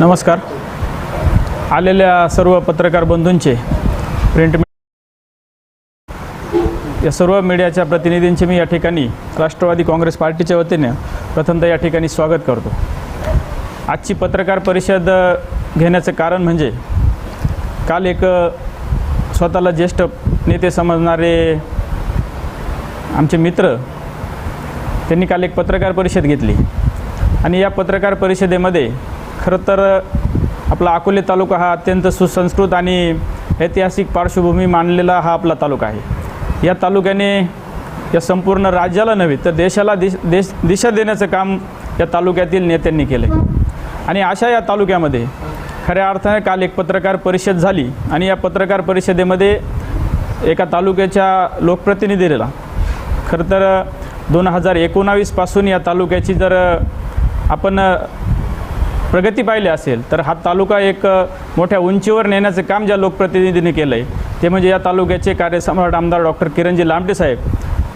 नमस्कार. आलेल्या सर्व पत्रकार बंधूंचे प्रिंट या सर्व मीडियाच्या प्रतिनिधींचे मी या ठिकाणी राष्ट्रवादी काँग्रेस पार्टीच्या वतीने प्रथमतः या ठिकाणी स्वागत करतो. आजची पत्रकार परिषद घेण्याचं कारण म्हणजे काल एक स्वतःला ज्येष्ठ नेते समजणारे आमचे मित्र त्यांनी काल एक पत्रकार परिषद घेतली. आणि या पत्रकार परिषदेमध्ये खरं तर आपला अकोले तालुका हा अत्यंत सुसंस्कृत आणि ऐतिहासिक पार्श्वभूमी मानलेला हा आपला तालुका आहे. या तालुक्याने या संपूर्ण राज्याला नव्हे तर देशाला दिश देश दिशा देण्याचं काम या तालुक्यातील नेत्यांनी केलं आणि अशा या तालुक्यामध्ये खऱ्या अर्थाने काल एक पत्रकार परिषद झाली आणि या पत्रकार परिषदेमध्ये एका तालुक्याच्या लोकप्रतिनिधीला खरं तर दोन हजार एकोणावीसपासून या तालुक्याची जर आपण प्रगती पाहिली असेल तर हा तालुका एक मोठ्या उंचीवर नेण्याचं काम ज्या लोकप्रतिनिधींनी केलं आहे ते म्हणजे या तालुक्याचे कार्यसम्राट आमदार डॉक्टर किरणजी लांबटे साहेब.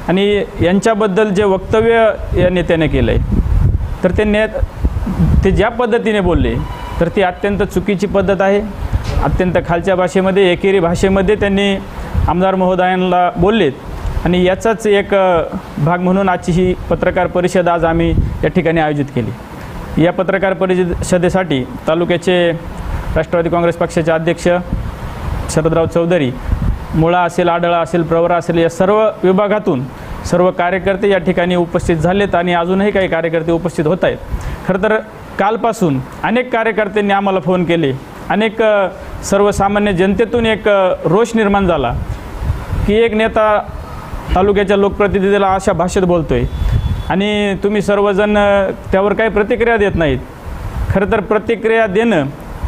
आणि यांच्याबद्दल जे वक्तव्य या नेत्याने केलं आहे तर ते ने ते ज्या पद्धतीने बोलले तर ती अत्यंत चुकीची पद्धत आहे. अत्यंत खालच्या भाषेमध्ये एकेरी भाषेमध्ये त्यांनी आमदार महोदयांना बोललेत. आणि याचाच एक भाग म्हणून आजची ही पत्रकार परिषद आज आम्ही या ठिकाणी आयोजित केली. या पत्रकार परिषदेसाठी तालुक्याचे राष्ट्रवादी काँग्रेस पक्षाचे अध्यक्ष शरदराव चौधरी मुळा असेल आडळा असेल प्रवरा असेल या सर्व विभागातून सर्व कार्यकर्ते या ठिकाणी उपस्थित झालेत आणि अजूनही काही कार्यकर्ते उपस्थित होत आहेत. खरं तर कालपासून अनेक कार्यकर्त्यांनी आम्हाला फोन केले. अनेक सर्वसामान्य जनतेतून एक रोष निर्माण झाला की एक नेता तालुक्याच्या लोकप्रतिनिधीला अशा भाषेत बोलतो आहे आणि तुम्ही सर्वजण त्यावर काही प्रतिक्रिया देत नाहीत. खरं तर प्रतिक्रिया देणं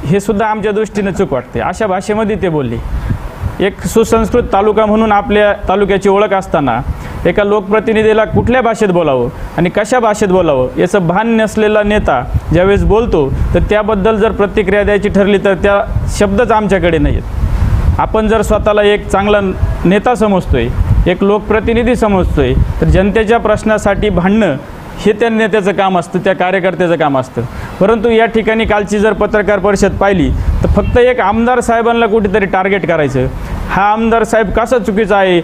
हे सुद्धा आमच्या दृष्टीनं चूक वाटते. अशा भाषेमध्ये ते बोलले. एक सुसंस्कृत तालुका म्हणून आपल्या तालुक्याची ओळख असताना एका लोकप्रतिनिधीला कुठल्या भाषेत बोलावं आणि कशा भाषेत बोलावं याचं भान नसलेला नेता ज्यावेळेस बोलतो तर त्याबद्दल जर प्रतिक्रिया द्यायची ठरली तर त्या शब्दच आमच्याकडे नाही आहेत आपण जर स्वतःला एक चांगला नेता समजतोय एक लोकप्रतिनिधी समजतोय. तर जनतेच्या प्रश्नासाठी भांडणं हे त्या नेत्याचं काम असतं त्या कार्यकर्त्याचं काम असतं. परंतु या ठिकाणी कालची जर पत्रकार परिषद पाहिली तर फक्त एक आमदार साहेबांना कुठेतरी टार्गेट करायचं. हा आमदार साहेब कसा चुकीचा आहे?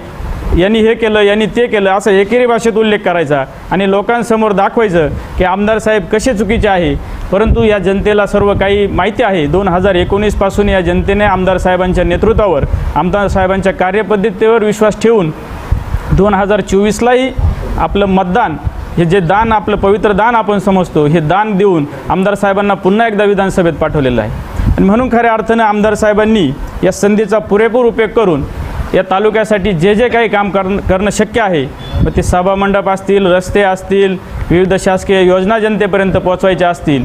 यांनी हे केलं यांनी ते केलं असं एकेरी भाषेत उल्लेख करायचा आणि लोकांसमोर दाखवायचं की आमदार साहेब कसे चुकीचे आहे. परंतु या जनतेला सर्व काही माहिती आहे. दोन हजार एकोणीसपासून या जनतेने आमदार साहेबांच्या नेतृत्वावर आमदार साहेबांच्या कार्यपद्धतीवर विश्वास ठेवून दोन हजार चोवीसलाही आपलं मतदान हे जे दान आपलं पवित्र दान आपण समजतो हे दान देऊन आमदार साहेबांना पुन्हा एकदा विधानसभेत पाठवलेलं आहे. आणि म्हणून खऱ्या अर्थानं आमदार साहेबांनी या संधीचा पुरेपूर उपयोग करून या तालुक्यासाठी जे जे काही काम करण करणं शक्य आहे मग ते सभामंडप असतील रस्ते असतील विविध शासकीय योजना जनतेपर्यंत पोचवायच्या असतील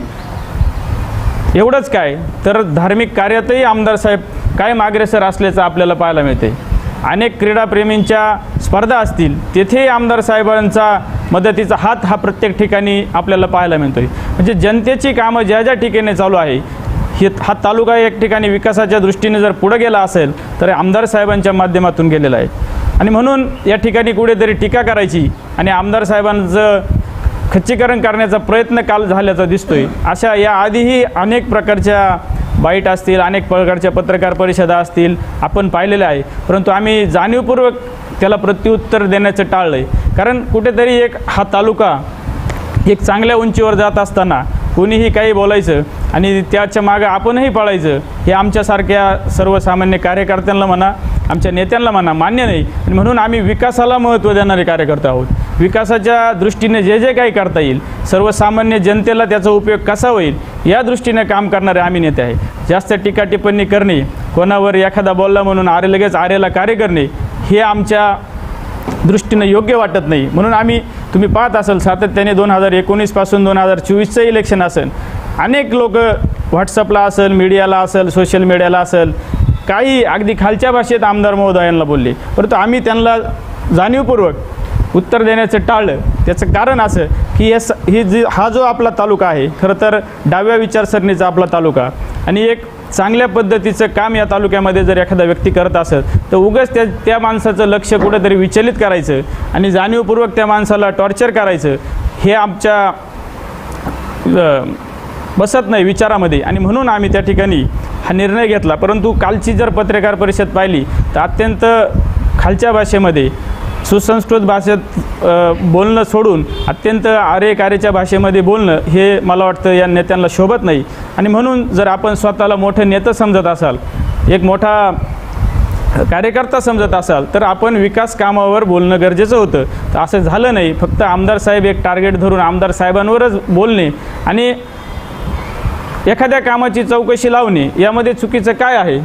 एवढंच काय? तर धार्मिक कार्यातही आमदार साहेब कायम अग्रेसर असल्याचं आपल्याला पाहायला मिळते. अनेक क्रीडाप्रेमींच्या स्पर्धा असतील तेथेही आमदार साहेबांचा मदतीचा हात हा प्रत्येक ठिकाणी आपल्याला पाहायला मिळतोय. म्हणजे जनतेची कामं ज्या ज्या ठिकाणी चालू आहे हे हा तालुका एक ठिकाणी विकासाच्या दृष्टीने जर पुढं गेला असेल तर आमदार साहेबांच्या माध्यमातून गेलेला आहे. आणि म्हणून या ठिकाणी कुठेतरी टीका करायची आणि आमदार साहेबांचं खच्चीकरण करण्याचा प्रयत्न काल झाल्याचा दिसतोय. अशा या आधीही अनेक प्रकारच्या बाईट असतील अनेक प्रकारच्या पत्रकार परिषदा असतील आपण पाहिलेल्या आहे. परंतु आम्ही जाणीवपूर्वक त्याला प्रत्युत्तर देण्याचं टाळलं आहे कारण कुठेतरी एक हा तालुका एक चांगल्या उंचीवर जात असताना कोणीही काही बोलायचं आणि त्याच्या मागं आपणही पळायचं हे आमच्यासारख्या सर्वसामान्य कार्यकर्त्यांना म्हणा आमच्या नेत्यांना म्हणा मान्य नाही. आणि म्हणून आम्ही विकासाला महत्त्व देणारे कार्यकर्ते आहोत. विकासाच्या दृष्टीने जे जे काही करता येईल सर्वसामान्य जनतेला त्याचा उपयोग कसा होईल या दृष्टीने काम करणारे आम्ही नेते आहे. जास्त टीका टिप्पणी करणे कोणावर एखादा बोलला म्हणून आरे लगेच आरेला कार्य करणे हे आमच्या दृष्टीनं योग्य वाटत नाही. म्हणून आम्ही तुम्ही पाहत असाल सातत्याने दोन हजार एकोणीसपासून दोन हजार चोवीसचं इलेक्शन असेल. अनेक लोक व्हॉट्सअपला असेल मीडियाला असेल सोशल मीडियाला असेल काही अगदी खालच्या भाषेत आमदार महोदयांना बोलले. परंतु आम्ही त्यांना जाणीवपूर्वक उत्तर देण्याचं टाळलं. त्याचं कारण असं की हे स ही जी हा जो आपला तालुका आहे खरं तर डाव्या विचारसरणीचा आपला तालुका. आणि एक चांगल्या पद्धतीचं काम या तालुक्यामध्ये जर एखादा व्यक्ती करत असेल तर उगाच त्या त्या माणसाचं लक्ष कुठेतरी विचलित करायचं आणि जाणीवपूर्वक त्या माणसाला टॉर्चर करायचं हे आमच्या बसत नाही विचारामध्ये. आणि म्हणून आम्ही त्या ठिकाणी हा निर्णय घेतला. परंतु कालची जर पत्रकार परिषद पाहिली तर अत्यंत खालच्या भाषेमध्ये सुसंस्कृत भाषेत बोलणं सोडून अत्यंत आरे कारेच्या भाषेमध्ये बोलणं हे मला वाटतं या नेत्यांना शोभत नाही. आणि म्हणून जर आपण स्वतःला मोठं नेतं समजत असाल एक मोठा कार्यकर्ता समजत असाल तर आपण विकास कामावर बोलणं गरजेचं होतं. तर असं झालं नाही. फक्त आमदार साहेब एक टार्गेट धरून आमदार साहेबांवरच बोलणे आणि एखाद्या कामाची चौकशी लावणे यामध्ये चुकीचं काय आहे?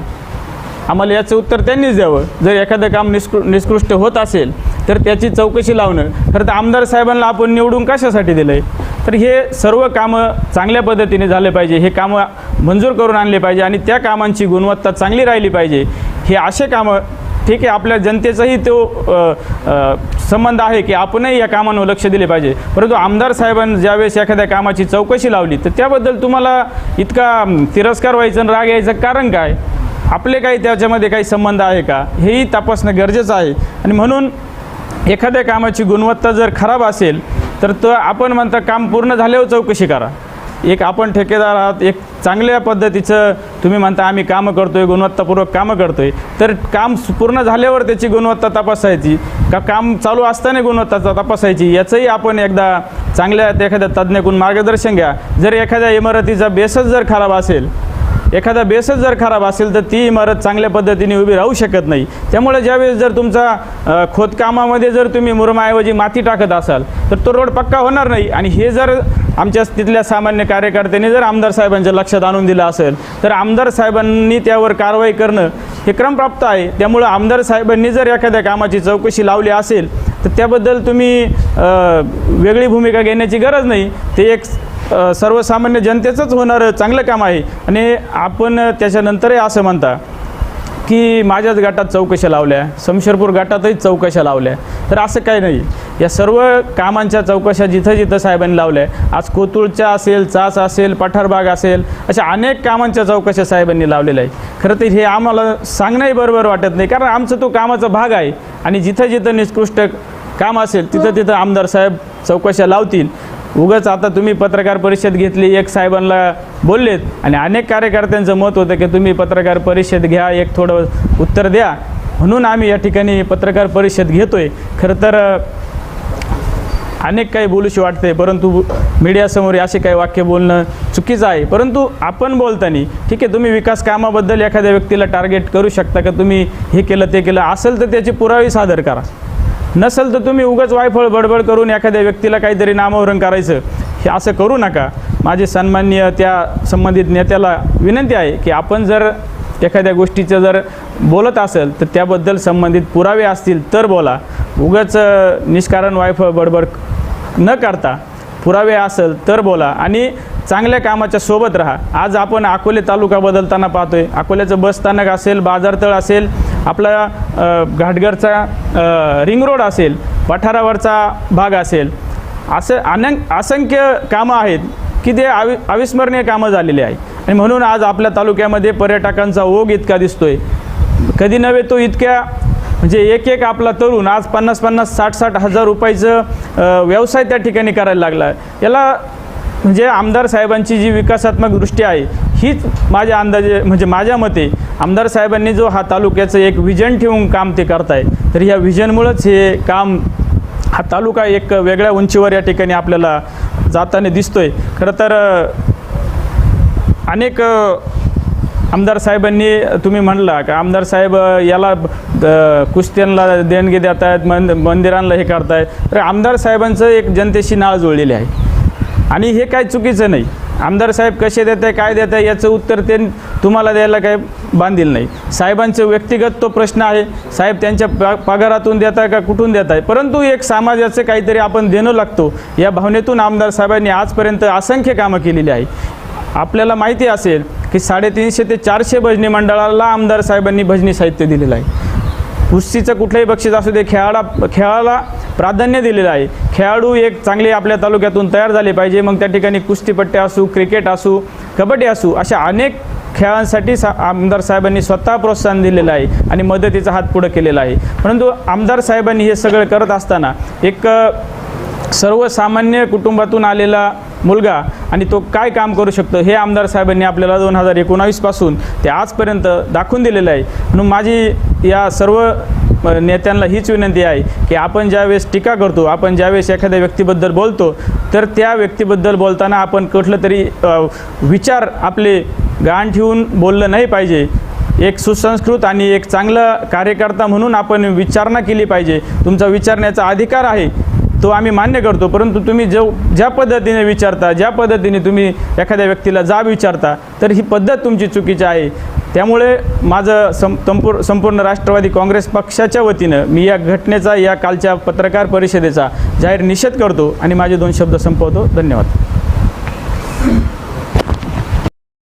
आम्हाला याचं उत्तर त्यांनीच द्यावं. जर एखादं काम निष्कृ निष्कृष्ट होत असेल तर त्याची चौकशी लावणं. खरं तर आमदार साहेबांना आपण निवडून कशासाठी दिलं आहे तर हे सर्व कामं चांगल्या पद्धतीने झाले पाहिजे. हे कामं मंजूर करून आणले पाहिजे आणि त्या कामांची गुणवत्ता चांगली राहिली पाहिजे. हे असे कामं ठीक आहे आपल्या जनतेचाही तो संबंध आहे की आपणही या कामांवर लक्ष दिले पाहिजे. परंतु आमदार साहेबांनी ज्यावेळेस एखाद्या कामाची चौकशी लावली तर त्याबद्दल तुम्हाला इतका तिरस्कार व्हायचं आणि राग यायचं कारण काय? आपले काही त्याच्यामध्ये काही संबंध आहे का? हेही तपासणं गरजेचं आहे. आणि म्हणून एखाद्या कामाची गुणवत्ता जर खराब असेल तर तो आपण म्हणता काम पूर्ण झाल्यावर चौकशी करा. एक आपण ठेकेदार आहात एक चांगल्या पद्धतीचं तुम्ही म्हणता आम्ही कामं करतो आहे गुणवत्तापूर्वक कामं करतो आहे तर काम पूर्ण झाल्यावर त्याची गुणवत्ता तपासायची का काम चालू असताना गुणवत्ता तपासायची? याचंही आपण एकदा चांगल्या एखाद्या तज्ज्ञकडून मार्गदर्शन घ्या. जर एखाद्या इमारतीचा बेसच जर खराब असेल एखादा बेसच जर खराब असेल तर ती इमारत चांगल्या पद्धतीने उभी राहू शकत नाही. त्यामुळे ज्यावेळेस जर तुमचा खोदकामामध्ये जर तुम्ही मुरमाऐवजी माती टाकत असाल तर तो रोड पक्का होणार नाही. आणि हे जर आमच्या तिथल्या सामान्य कार्यकर्त्यांनी जर आमदार साहेबांच्या लक्षात आणून दिलं असेल तर आमदार साहेबांनी त्यावर कारवाई करणं हे क्रमप्राप्त आहे. त्यामुळं आमदार साहेबांनी जर एखाद्या कामाची चौकशी लावली असेल तर त्याबद्दल तुम्ही वेगळी भूमिका घेण्याची गरज नाही. ते एक सर्वसामान्य जनतेचंच होणारं चांगलं काम आहे. आणि आपण त्याच्यानंतरही असं म्हणता की माझ्याच गटात चौकशा लावल्या शमशेरपूर गटातही चौकशा लावल्या. तर असं काही नाही. या सर्व कामांच्या चौकशा जिथं जिथं साहेबांनी लावल्या आज कोतुळच्या असेल चास असेल पठारबाग असेल अशा अनेक कामांच्या चौकशा साहेबांनी लावलेल्या आहे खरं तर हे आम्हाला सांगणंही बरोबर वाटत नाही कारण आमचं तो कामाचा भाग आहे. आणि जिथं जिथं निष्कृष्ट काम असेल तिथं तिथं आमदार साहेब चौकशा लावतील. उगाच आता तुम्ही पत्रकार परिषद घेतली एक साहेबांना बोललेत आणि अनेक कार्यकर्त्यांचं मत होतं की तुम्ही पत्रकार परिषद घ्या एक थोडं उत्तर द्या. म्हणून आम्ही या ठिकाणी पत्रकार परिषद घेतोय. खरं तर अनेक काही बोलूशी वाटते परंतु मीडियासमोर असे काही वाक्य बोलणं चुकीचं आहे. परंतु आपण बोलताना ठीक आहे तुम्ही विकास कामाबद्दल एखाद्या व्यक्तीला टार्गेट करू शकता का? तुम्ही हे केलं ते केलं असेल तर त्याची पुरावे सादर करा. नसेल तर तुम्ही उगाच वायफळ बडबड करून एखाद्या व्यक्तीला काहीतरी नामवरण करायचं. हे असं करू नका. माझे सन्माननीय त्या संबंधित नेत्याला विनंती आहे की आपण जर एखाद्या गोष्टीचं जर बोलत असेल तर त्याबद्दल संबंधित पुरावे असतील तर बोला. उगाच निष्कारण वायफळ बडबड न करता पुरावे असेल तर बोला आणि चांगल्या कामाच्या सोबत राहा. आज आपण अकोले तालुका बदलताना पाहतोय. अकोल्याचं बस स्थानक असेल बाजारतळ असेल आपला घाटघरचा रिंग रोड असेल पठारावरचा भाग असेल असं अनंक असंख्य कामं आहेत की ते अवि अविस्मरणीय कामं झालेली आहे आणि म्हणून आज आपल्या तालुक्यामध्ये पर्यटकांचा ओघ इतका दिसतोय. कधी नव्हे तो इतक्या म्हणजे एक एक आपला तरुण आज पन्नास पन्नास साठ साठ हजार रुपयाचं व्यवसाय त्या ठिकाणी करायला लागला. याला म्हणजे आमदार साहेबांची जी विकासात्मक दृष्टी आहे हीच माझ्या अंदाजे म्हणजे माझ्या मते आमदार साहेबांनी जो हा तालुक्याचं एक विजन ठेवून काम ते करताय तर ह्या विजनमुळंच हे काम हा तालुका एक वेगळ्या उंचीवर या ठिकाणी आपल्याला जाताना दिसतोय. खरं तर अनेक आमदार साहेबांनी तुम्ही म्हणला का आमदार साहेब याला कुस्त्यांना देणगी देत आहेत मंद मंदिरांना हे करतायत. तर आमदार साहेबांचं एक जनतेशी नाळ जुळलेली आहे. आणि हे काय चुकीचं नाही. आमदार साहेब कसे देत आहे काय देत आहे याचं उत्तर ते तुम्हाला द्यायला काय बांधील नाही. साहेबांचं व्यक्तिगत तो प्रश्न आहे साहेब त्यांच्या पा पगारातून देत आहे का कुठून देत आहे परंतु एक समाजाचं काहीतरी आपण देणं लागतो. या भावनेतून आमदार साहेबांनी आजपर्यंत असंख्य कामं केलेली आहे. आपल्याला माहिती असेल की साडेतीनशे ते चारशे भजनी मंडळाला आमदार साहेबांनी भजनी साहित्य दिलेलं आहे. कुस्तीचं कुठलंही बक्षीस असू दे खेळाडा खेळाला प्राधान्य दिलेलं आहे. खेळाडू एक चांगले आपल्या तालुक्यातून तयार झाले पाहिजे. मग त्या ठिकाणी कुस्तीपट्टे असू क्रिकेट असू कबड्डी असू अशा अनेक खेळांसाठी सा आमदार साहेबांनी स्वतः प्रोत्साहन दिलेलं आहे आणि मदतीचा हात पुढं केलेला आहे. परंतु आमदार साहेबांनी हे सगळं करत असताना एक सर्वसामान्य कुटुंबातून आलेला मुलगा आणि तो काय काम करू शकतो हे आमदार साहेबांनी आपल्याला दोन हजार एकोणावीसपासून ते आजपर्यंत दाखवून दिलेलं आहे. म्हणून माझी या सर्व नेत्यांना हीच विनंती आहे की आपण ज्यावेळेस टीका करतो आपण ज्यावेळेस एखाद्या व्यक्तीबद्दल बोलतो तर त्या व्यक्तीबद्दल बोलताना आपण कुठलं तरी विचार आपले गाण ठेवून बोललं नाही पाहिजे. एक सुसंस्कृत आणि एक चांगला कार्यकर्ता म्हणून आपण विचारणा केली पाहिजे. तुमचा विचारण्याचा अधिकार आहे तो आम्ही मान्य करतो. परंतु तुम्ही जो ज्या पद्धतीने विचारता ज्या पद्धतीने तुम्ही एखाद्या व्यक्तीला जाब विचारता तर ही पद्धत तुमची चुकीची आहे. त्यामुळे माझं सं संपूर संपूर्ण राष्ट्रवादी काँग्रेस पक्षाच्या वतीनं मी या घटनेचा या कालच्या पत्रकार परिषदेचा जाहीर निषेध करतो आणि माझे दोन शब्द संपवतो. धन्यवाद.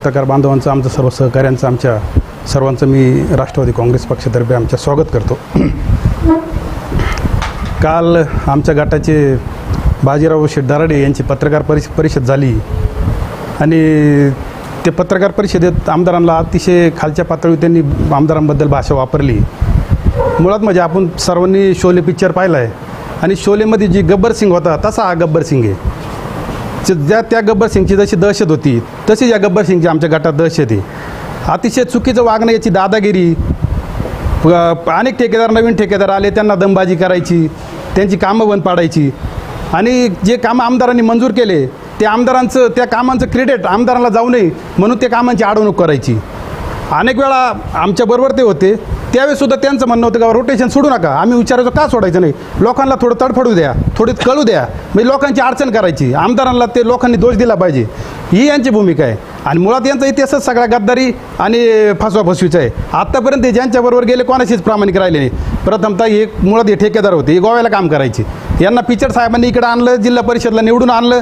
पत्रकार बांधवांचं आमचं सर्व सहकाऱ्यांचं आमच्या सर्वांचं मी राष्ट्रवादी काँग्रेस पक्षातर्फे आमच्या स्वागत करतो. काल आमच्या गटाचे बाजीराव शेठ दराडे यांची पत्रकार परिष परिषद झाली. आणि ते पत्रकार परिषदेत आमदारांना अतिशय खालच्या पातळीवर त्यांनी आमदारांबद्दल भाषा वापरली. मुळात म्हणजे आपण सर्वांनी शोले पिक्चर पाहिला आहे आणि शोलेमध्ये जी गब्बर सिंग होता तसा हा गब्बर सिंग आहे. ज्या त्या गब्बर सिंगची जशी दहशत होती तशी या गब्बर सिंगची आमच्या गटात दहशत आहे. अतिशय चुकीचं वागणं याची दादागिरी अनेक ठेकेदार नवीन ठेकेदार आले त्यांना दमबाजी करायची त्यांची कामं बंद पाडायची. आणि जे कामं आमदारांनी मंजूर केले ते आमदारांचं त्या कामांचं क्रेडिट आमदारांना जाऊ नये म्हणून त्या कामांची अडवणूक करायची. अनेक वेळा आमच्याबरोबर ते होते. त्यावेळीसुद्धा त्यांचं म्हणणं होतं का रोटेशन सोडू नका. आम्ही विचारायचो का सोडायचं नाही? लोकांना थोडं तडफडू द्या. थोडी कळू द्या. म्हणजे लोकांची अडचण करायची. आमदारांना ते लोकांनी दोष दिला पाहिजे. ही यांची भूमिका आहे. आणि मुळात यांचा इतिहासच सगळा गद्दारी आणि फसवाफसवीचा आहे. आत्तापर्यंत ते ज्यांच्याबरोबर गेले कोणाशीच प्रामाणिक राहिले नाही. प्रथमतः हे मुळात हे ठेकेदार होते. हे गोव्याला काम करायचे. यांना पिचर साहेबांनी इकडं आणलं जिल्हा परिषदला निवडून आणलं.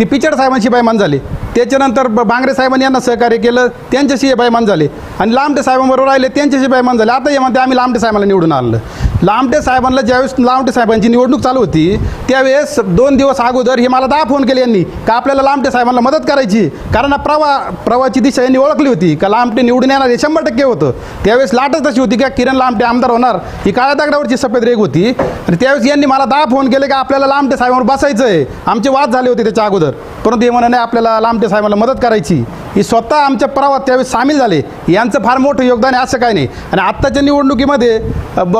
ती पिचड साहेबांशी बैमान झाली. त्याच्यानंतर ब- बांगरे साहेबांनी यांना सहकार्य केलं. त्यांच्याशी हे बैमान झाले. आणि लांबटे साहेबांबरोबर राहिले त्यांच्याशी बायमान झाले. आता हे म्हणते आम्ही लांबटे साहेबांना निवडून आणलं. लांबटे साहेबांना ज्यावेळेस लांबटे साहेबांची निवडणूक चालू होती त्यावेळेस दोन दिवस अगोदर हे मला दहा फोन केले यांनी का आपल्याला लांबटे साहेबांना मदत करायची? कारण प्रवा प्रवाची दिशा यांनी ओळखली होती. का लांबटे निवडून येणार हे शंभर टक्के होतं. त्यावेळेस लाटच तशी होती का किरण लांबटे आमदार होणार? ही काळ्या दगडावरची सफेद रेग होती. आणि त्यावेळेस यांनी मला दहा फोन केले का आपल्याला लांबटे साहेबांवर बसायचं आहे आमचे वाद झाले होते त्याच्या अगोदर. परंतु हे म्हणणं नाही आपल्याला लांबटे साहेबांना मदत करायची. ही स्वतः आमच्या प्रवाहात त्यावेळेस सामील झाले. यांचं फार मोठं योगदान आहे असं काय नाही. आणि आत्ताच्या निवडणुकीमध्ये ब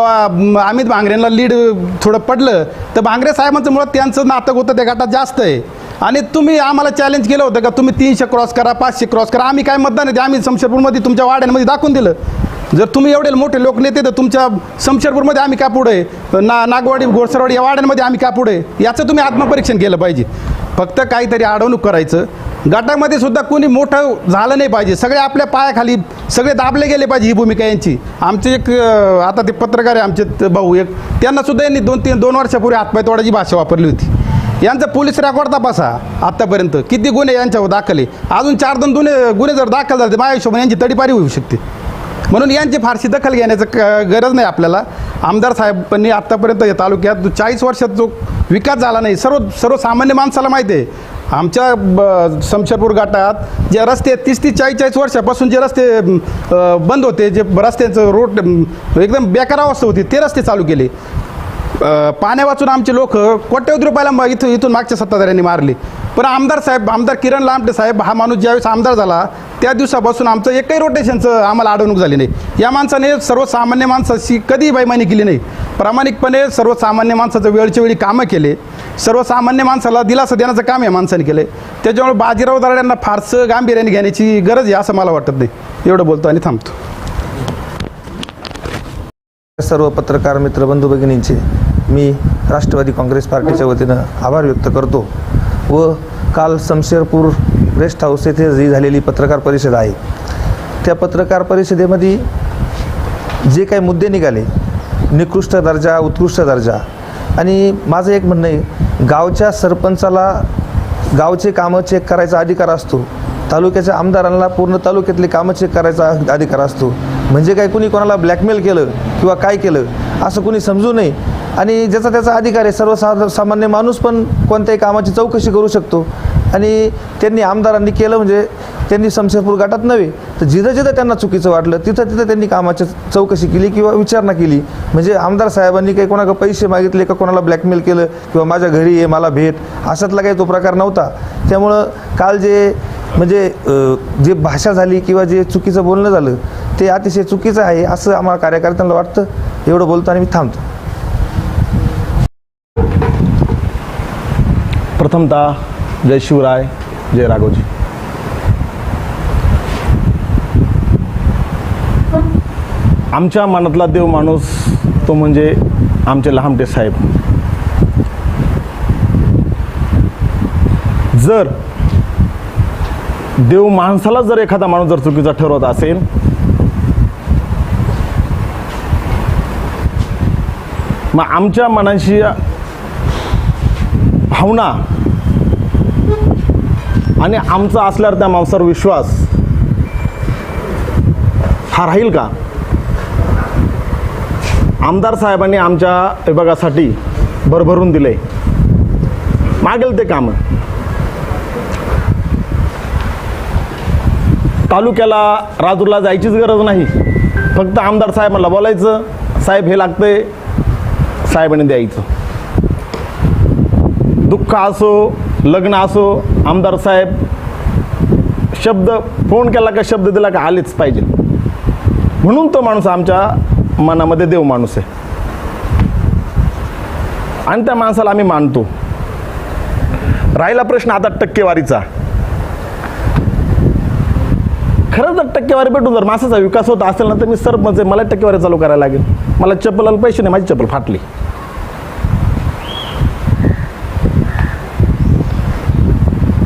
अमित भांगरेंना लीड थोडं पडलं तर भांगरे साहेबांचं मुळात त्यांचं नातक होतं त्या गटात जास्त आहे. आणि तुम्ही आम्हाला चॅलेंज केलं होतं का तुम्ही तीनशे क्रॉस करा पाचशे क्रॉस करा आम्ही काय मतदान आहे ते आम्ही शमशेरपूरमध्ये तुमच्या वाड्यांमध्ये दाखवून दिलं. जर तुम्ही एवढे मोठे लोक नेते तर तुमच्या शमशेरपूरमध्ये आम्ही का पुढे? ना नागवाडी घोडसरवाडी या वाड्यांमध्ये आम्ही का पुढे? याचं तुम्ही आत्मपरीक्षण केलं पाहिजे. फक्त काहीतरी अडवणूक करायचं. गटामध्ये सुद्धा कोणी मोठं झालं नाही पाहिजे. सगळे आपल्या पायाखाली सगळे दाबले गेले पाहिजे ही भूमिका यांची. आमचे एक आता ते पत्रकार आहे आमचे भाऊ एक त्यांना सुद्धा यांनी दोन तीन दोन वर्षापूर्वी हातपाय तोडाची भाषा वापरली होती. यांचं पोलीस रेकॉर्ड तपासा आत्तापर्यंत किती गुन्हे यांच्यावर दाखल आहे? अजून चार दोन गुन्हे गुन्हे जर दाखल झाले तर माझ्या हिशोबाने यांची तडीपारी होऊ शकते. म्हणून यांची फारशी दखल घेण्याचं क गरज नाही आपल्याला. आमदार साहेबांनी आत्तापर्यंत या तालुक्यात चाळीस वर्षात जो विकास झाला नाही सर्व सर्वसामान्य माणसाला माहिती आहे. आमच्या ब शमशेरपूर घाटात जे रस्ते तीस तीस चाळीस चाळीस वर्षापासून जे रस्ते अ, बंद होते जे रस्त्यांचं रोड एकदम बेकार अवस्था होती ते रस्ते चालू केले. अ, पाण्या वाचून आमचे लोक कोट्यवधी रुपयाला मग इथून इथून मागच्या सत्ताधाऱ्यांनी मारले. पण आमदार साहेब आमदार किरण लांबटे साहेब हा माणूस ज्यावेळेस आमदार झाला त्या दिवसापासून आमचं एकही रोटेशनचं आम्हाला अडवणूक झाली नाही. या माणसाने सर्वसामान्य माणसाशी कधीही बैमानी केली नाही. प्रामाणिकपणे सर्वसामान्य माणसाचं वेळच्या वेळी कामं केले. सर्वसामान्य माणसाला दिलासा देण्याचं काम या माणसाने केलं. आहे त्याच्यामुळे बाजीराव दराड्यांना फारसं गांभीर्याने घेण्याची गरज आहे असं मला वाटत नाही. एवढं बोलतो आणि थांबतो. सर्व पत्रकार मित्र बंधू भगिनींचे मी राष्ट्रवादी काँग्रेस पार्टीच्या वतीनं आभार व्यक्त करतो व काल शमशेरपूर रेस्ट हाऊस येथे जी झालेली पत्रकार परिषद आहे त्या पत्रकार परिषदेमध्ये जे काही मुद्दे निघाले निकृष्ट दर्जा उत्कृष्ट दर्जा आणि माझं एक म्हणणं आहे गावच्या सरपंचाला गावचे कामं चेक करायचा अधिकार असतो तालुक्याच्या आमदारांना पूर्ण तालुक्यातले कामं चेक करायचा अधिकार असतो. म्हणजे काय कुणी कोणाला ब्लॅकमेल केलं किंवा काय केलं असं कुणी समजू नये. आणि ज्याचा त्याचा अधिकार आहे सर्वसाधारण सामान्य माणूस पण कोणत्याही कामाची चौकशी करू शकतो. आणि त्यांनी आमदारांनी केलं म्हणजे त्यांनी शमशेरपूर गटात नव्हे तर जिथं जिथं त्यांना चुकीचं वाटलं तिथं तिथं त्यांनी कामाची चौकशी केली किंवा विचारणा केली. म्हणजे आमदार साहेबांनी काही कोणाला पैसे मागितले का कोणाला ब्लॅकमेल केलं किंवा माझ्या घरी ये मला भेट अशातला काही तो प्रकार नव्हता. त्यामुळं काल जे म्हणजे जे भाषा झाली किंवा जे चुकीचं बोलणं झालं ते अतिशय चुकीचं आहे असं आम्हाला कार्यकर्त्यांना वाटतं. एवढं बोलतो आणि मी थांबतो. प्रथमतः जय शिवराय जय राघोजी आमच्या मनातला देव माणूस तो म्हणजे आमचे लहामटे साहेब. जर देव माणसाला जर एखादा माणूस जर चुकीचा ठरवत असेल मग आमच्या मनाशी भावना आणि आमचा असल्यावर त्या माणसावर विश्वास. हा राहील का? आमदार साहेबांनी आमच्या विभागासाठी भरभरून दिले. मागेल ते काम. तालुक्याला राजूरला जायचीच गरज नाही. फक्त आमदार साहेबांना बोलायचं साहेब हे लागते साहेबांनी द्यायचं. दुःख असो लग्न असो आमदार साहेब शब्द फोन केला का शब्द दिला का आलेच पाहिजे. म्हणून तो माणूस आमच्या मनामध्ये देव माणूस आहे. आणि त्या माणसाला आम्ही मानतो. राहिला प्रश्न आता टक्केवारीचा. खरं जर टक्केवारी भेटून जर माणसाचा विकास होत असेल ना तर मी सरपंच आहे मला टक्केवारी चालू करायला लागेल. मला चप्पलाला पैसे नाही माझी चप्पल फाटली.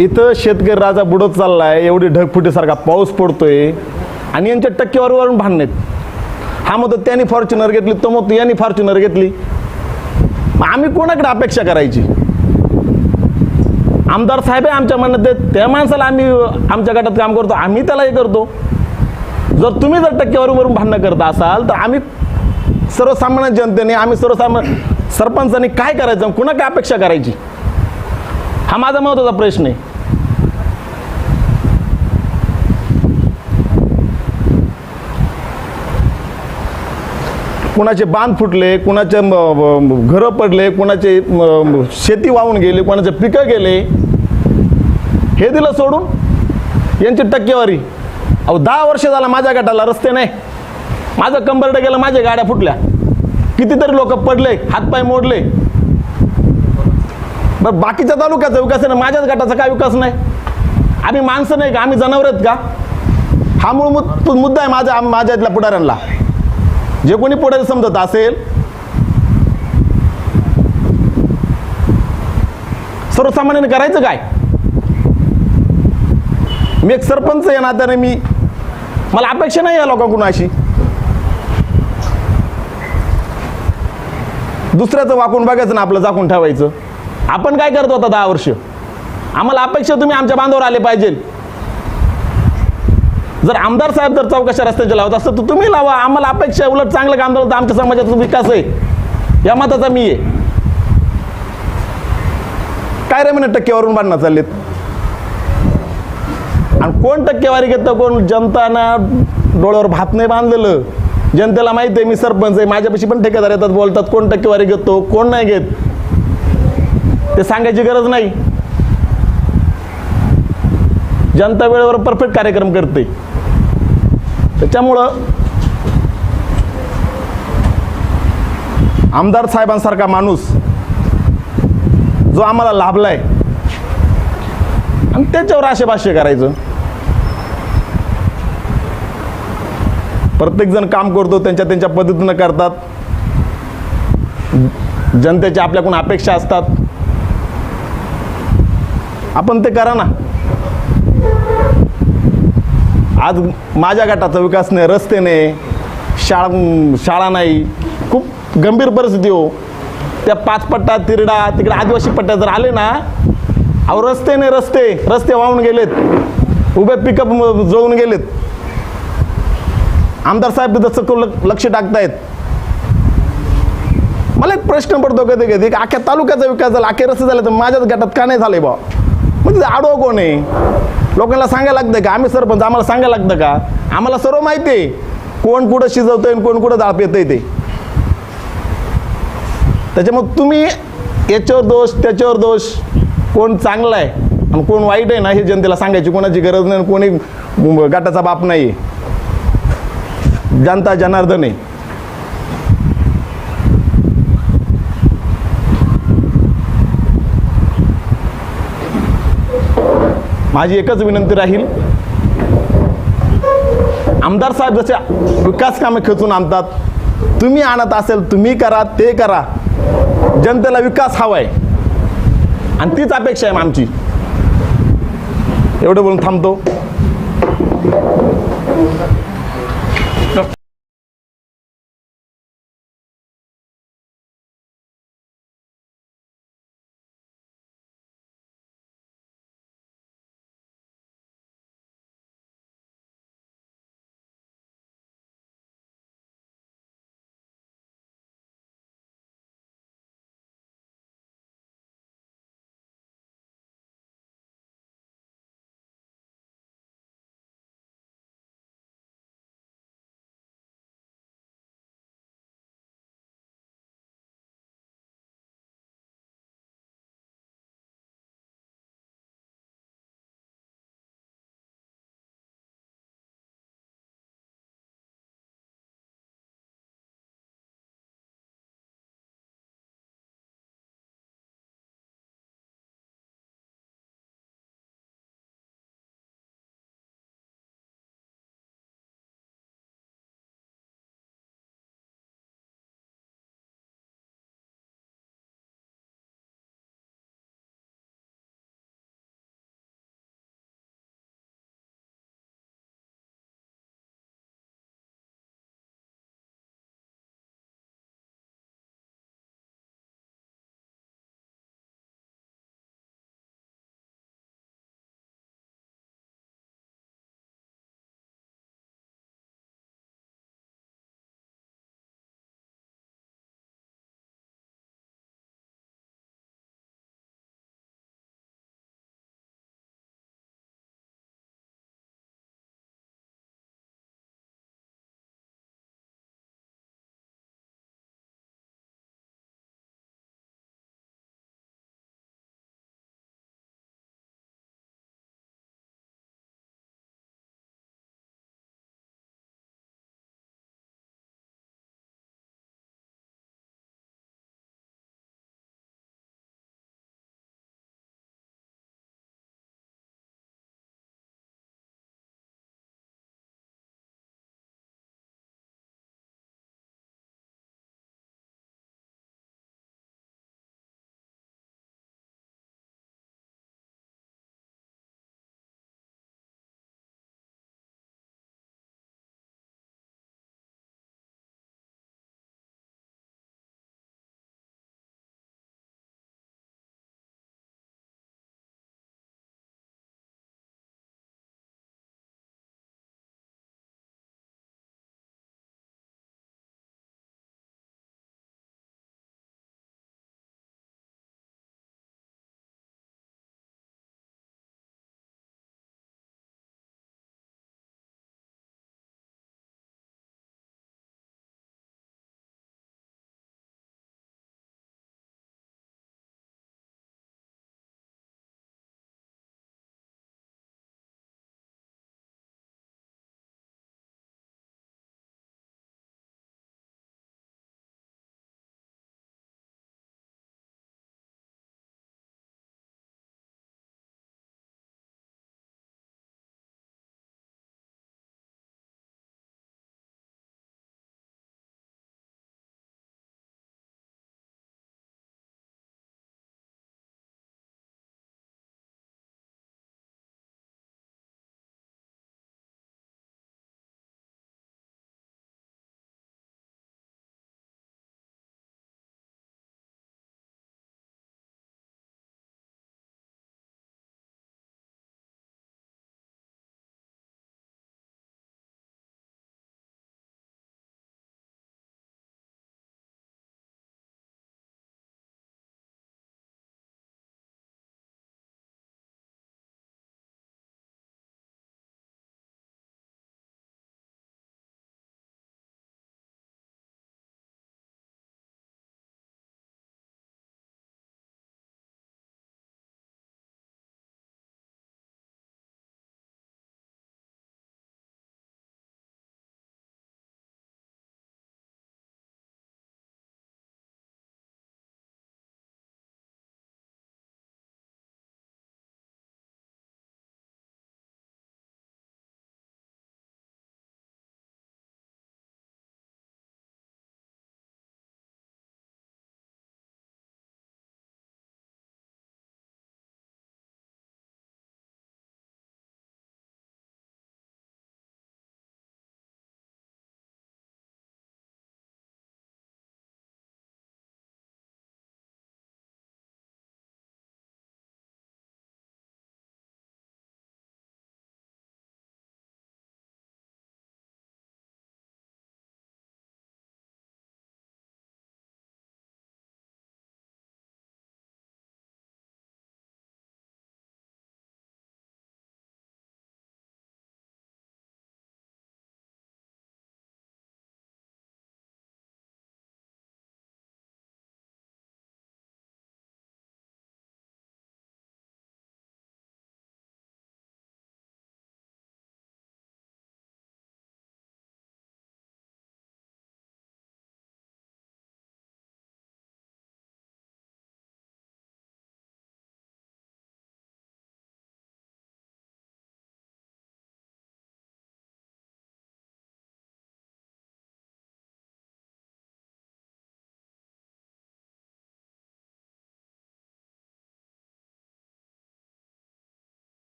इथं शेतकरी राजा बुडत चाललाय एवढी ढगफुटीसारखा पाऊस पडतोय आणि यांच्या टक्केवारीवरून भांडण आहेत हा मत त्यांनी फॉर्च्युनर घेतली तो मत यांनी फॉर्च्युनर घेतली. आम्ही कोणाकडे अपेक्षा करायची? आमदार साहेब आहे आमच्या मनात त्या माणसाला आम्ही आमच्या गटात काम करतो आम्ही त्याला हे करतो. जर तुम्ही जर टक्केवारीवरून भांडणं करत असाल तर आम्ही सर्वसामान्य जनतेने आम्ही सर्वसामान्य सरपंचांनी काय करायचं कुणा काय अपेक्षा करायची? हा माझा महत्त्वाचा प्रश्न आहे. कुणाचे बांध फुटले कुणाचे घरं पडले कुणाचे शेती वाहून गेले कुणाचे पिकं गेले हे दिलं सोडून? यांची टक्केवारी. अहो दहा वर्ष झाला माझ्या गटाला रस्ते नाही. माझं कंबरडं गेलं माझ्या गाड्या फुटल्या. कितीतरी लोक पडले हातपाय मोडले. बरं बाकीच्या तालुक्याचा विकास नाही माझ्याच गटाचा काय विकास नाही? आम्ही माणसं नाही का? आम्ही जनावर आहेत का? हा मूळ मुद्दा आहे माझ्या माझ्यातल्या पुढाऱ्यांना. जे कोणी पुढे समजत असेल सर्वसामान्याने करायचं काय? मी एक सरपंच या नात्याने मी मला अपेक्षा नाही या लोकांकडून अशी. दुसऱ्याचं वाकून बघायचं ना आपलं झाकून ठेवायचं. आपण काय करतो आता दहा वर्ष? आम्हाला अपेक्षा तुम्ही आमच्या बांधावर आले पाहिजे. जर आमदार साहेब जर चौकशा रस्त्याच्या लावत असतं तर तुम्ही लावा. आम्हाला अपेक्षा उलट चांगलं काम झालं तर आमच्या समाजाचा विकास आहे या मताचा मी आहे. काय रे म्हणे टक्केवारून बांधणं चाललेत? आणि कोण टक्केवारी घेतं कोण जनतानं डोळ्यावर भात नाही बांधलेलं? जनतेला माहिती आहे मी सरपंच आहे माझ्यापाशी पण ठेकेदार येतात बोलतात कोण टक्केवारी घेतो कोण नाही घेत? ते सांगायची गरज नाही. जनता वेळेवर परफेक्ट कार्यक्रम करते. त्याच्यामुळं आमदार साहेबांसारखा माणूस जो आम्हाला लाभलाय आणि त्याच्यावर आशेभाष्य करायचं. प्रत्येकजण काम करतो त्यांच्या त्यांच्या पद्धतीनं करतात. जनतेच्या आपल्याकडून अपेक्षा असतात. आपण ते करा ना. आज माझ्या गटाचा विकास नाही रस्ते नाही शाळा शाळा नाही खूप गंभीर परिस्थिती हो. त्या पाच पट्टा तिरडा तिकडे आदिवासी पट्ट्या जर आले ना अहो रस्ते नाही रस्ते रस्ते वाहून गेलेत. उभे पिकअप जळून गेलेत. आमदार साहेब तिथं सखोल लक्ष टाकतायत. मला एक प्रश्न पडतो कधी कधी की अख्ख्या तालुक्याचा विकास झाला अख्खे रस्ते झाले तर माझ्याच गटात का नाही झाले बा म्हणजे मग मग कोण आहे? लोकांना सांगायला लागतं का? आम्ही सरपंच आम्हाला सांगायला लागतं का? आम्हाला सर्व माहिती आहे. कोण कुठं शिजवतंय आणि कोण कुठं दाप येतंय ते. त्याच्यामुळे तुम्ही याच्यावर दोष त्याच्यावर दोष. कोण चांगला आहे आणि कोण वाईट आहे ना हे जनतेला सांगायची कोणाची गरज नाही कोणी गटाचा बाप नाही. जनता जनार्दन आहे. माझी एकच विनंती राहील. आमदार साहेब जसे विकास कामे खेचून आणतात तुम्ही आणत असेल तुम्ही करा ते करा. जनतेला विकास हवाय. आणि तीच अपेक्षा आहे आमची. एवढं बोलून थांबतो.